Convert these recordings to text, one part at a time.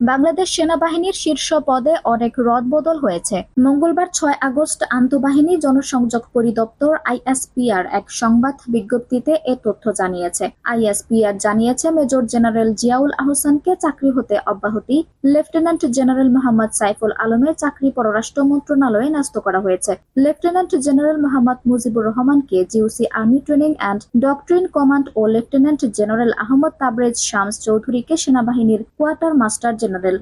বাংলাদেশ সেনাবাহিনীর শীর্ষ পদে অনেক রদবদল হয়েছে। মঙ্গলবার ছয় আগস্ট আন্তঃবাহিনী জনসংযোগ পরিদপ্তর আইএসপিআর এক সংবাদ বিজ্ঞপ্তিতে এ তথ্য জানিয়েছে। আইএসপিআর জানিয়েছে, মেজর জেনারেল জিয়াউল আহসানকে চাকরি হতে অব্যাহতি। লেফটেন্যান্ট জেনারেল মোহাম্মদ সাইফুল আলমের চাকরি পররাষ্ট্র মন্ত্রণালয়ে ন্যস্ত করা হয়েছে। লেফটেন্যান্ট জেনারেল মোহাম্মদ মুজিবুর রহমানকে GOC army training and doctrine command O lieutenant general Ahmad Tabrez Shams চৌধুরীকে সেনাবাহিনীর কোয়ার্টার মাস্টার জেনারেল।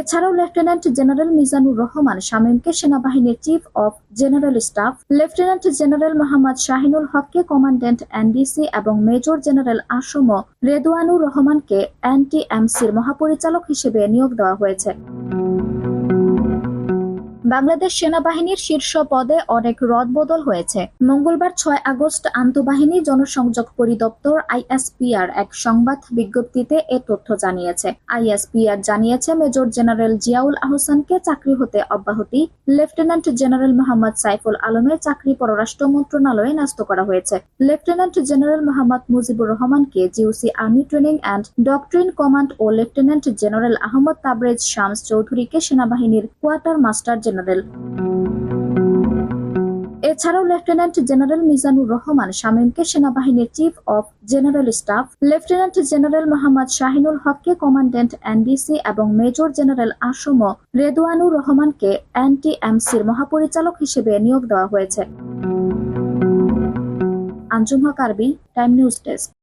এছাড়াও লেফটেন্যান্ট জেনারেল মিজানুর রহমান শামীমকে সেনাবাহিনীর chief of general staff, lieutenant general Mohammad Shahinul হককে কমান্ড্যান্ট এনডিসি এবং মেজর জেনারেল আসম রেদুয়ানুর রহমানকে এনটিএমসির মহাপরিচালক হিসেবে নিয়োগ দেওয়া হয়েছে। বাংলাদেশ সেনাবাহিনীর শীর্ষ পদে অনেক রদবদল হয়েছে। মঙ্গলবার ছয় আগস্ট আন্তঃবাহিনী জনসংযোগ পরিদপ্তর আইএসপিআর এক সংবাদ বিজ্ঞপ্তিতে এ তথ্য জানিয়েছে। আইএসপিআর জানিয়েছে, মেজর জেনারেল জিয়াউল আহসানকে চাকরি হতে অব্যাহতি। লেফটেন্যান্ট জেনারেল মোহাম্মদ সাইফুল আলমের চাকরি পররাষ্ট্র মন্ত্রণালয়ে ন্যস্ত করা হয়েছে। লেফটেন্যান্ট জেনারেল মোহাম্মদ মুজিবুর রহমানকে GOC army training and doctrine command O lieutenant general Ahmad Tabrez Shams চৌধুরীকে সেনাবাহিনীর কোয়ার্টার মাস্টার জেনারেল এছাড়াও লেফটেন্যান্ট জেনারেল মিজানুর রহমান শামীমকে সেনাবাহিনীর chief of general staff, lieutenant general Mohammad Shahinul হককে কমান্ড্যান্ট এনডিসি এবং মেজর জেনারেল আসম রেদওয়ানুর রহমানকে এনটিএমসির মহাপরিচালক হিসেবে নিয়োগ দেওয়া হয়েছে। আঞ্জুম হক, আরবি, টাইম নিউজ ডেস্ক।